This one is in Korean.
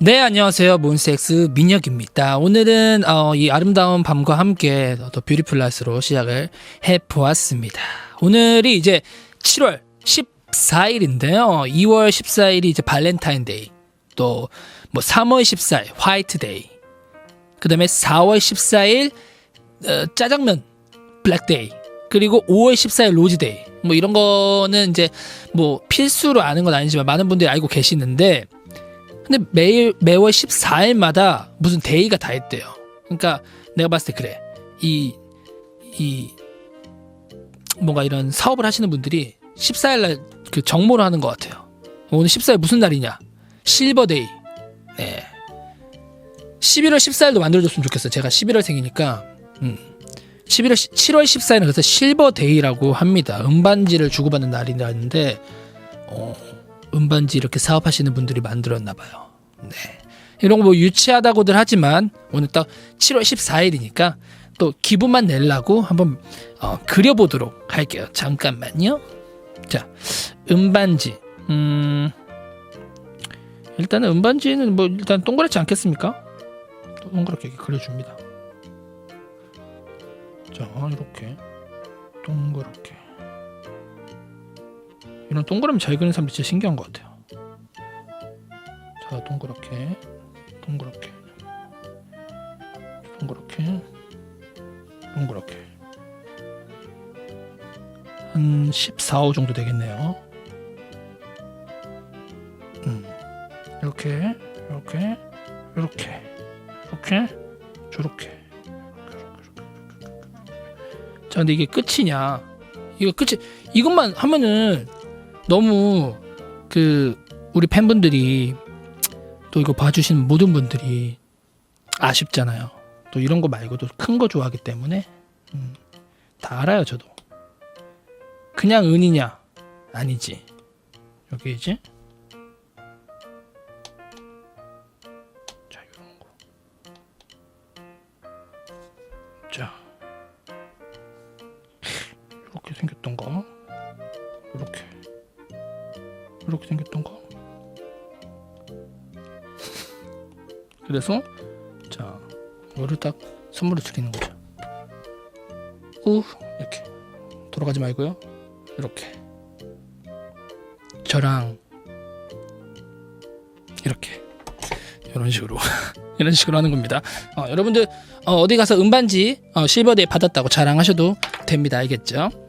네, 안녕하세요. 몬스엑스 민혁입니다. 오늘은 어, 이 아름다운 밤과 함께 더 뷰티풀 라이스로 시작을 해 보았습니다. 오늘이 이제 7월 14일인데요. 2월 14일이 이제 발렌타인데이. 또 뭐 3월 14일 화이트데이. 그 다음에 4월 14일 어, 짜장면 블랙데이. 그리고 5월 14일 로즈데이. 뭐 이런 거는 이제 뭐 필수로 아는 건 아니지만 많은 분들이 알고 계시는데 근데 매일 매월 14일마다 무슨 데이가 다 있대요. 그러니까 내가 봤을 때 그래. 이 이 뭔가 이런 사업을 하시는 분들이 14일 날 그 정모를 하는 것 같아요. 오늘 14일 무슨 날이냐? 실버데이. 네. 11월 14일도 만들어줬으면 좋겠어요. 제가 11월 생이니까. 음. 11월 7월 14일은 그래서 실버데이라고 합니다. 음반지를 주고받는 날이라는데 어, 음반지 이렇게 사업하시는 분들이 만들었나 봐요. 네. 이런 거 뭐 유치하다고들 하지만 오늘 딱 7월 14일이니까 또 기분만 내려고 한번 어, 그려보도록 할게요. 잠깐만요. 자, 음반지. 음, 일단은 음반지는 뭐 일단 동그랗지 않겠습니까? 동그랗게 그려줍니다. 자, 이렇게 동그랗게. 이런 동그라미 잘 그리는 사람들 진짜 신기한 것 같아요. 자, 동그랗게, 동그랗게, 동그랗게, 동그랗게. 한 14호 정도 되겠네요. 음, 이렇게, 이렇게, 이렇게, 이렇게, 저렇게. 자, 근데 이게 끝이냐? 이거 끝이 이것만 하면은 너무 그 우리 팬분들이 또 이거 봐주시는 모든 분들이 아쉽잖아요. 또 이런 거 말고도 큰 거 좋아하기 때문에 음, 다 알아요 저도. 그냥 은이냐? 아니지. 여기지? 자 이런 거. 자 이렇게 생겼던 거. 이렇게. 이렇게 생겼던 거. 그래서 자 이거를 딱 선물로 드리는 거죠. 우 이렇게 돌아가지 말고요. 이렇게 저랑 이렇게 이런 식으로 이런 식으로 하는 겁니다. 어, 여러분들 어, 디 가서 음반지 어, 실버데이 받았다고 자랑하셔도 됩니다. 알겠죠?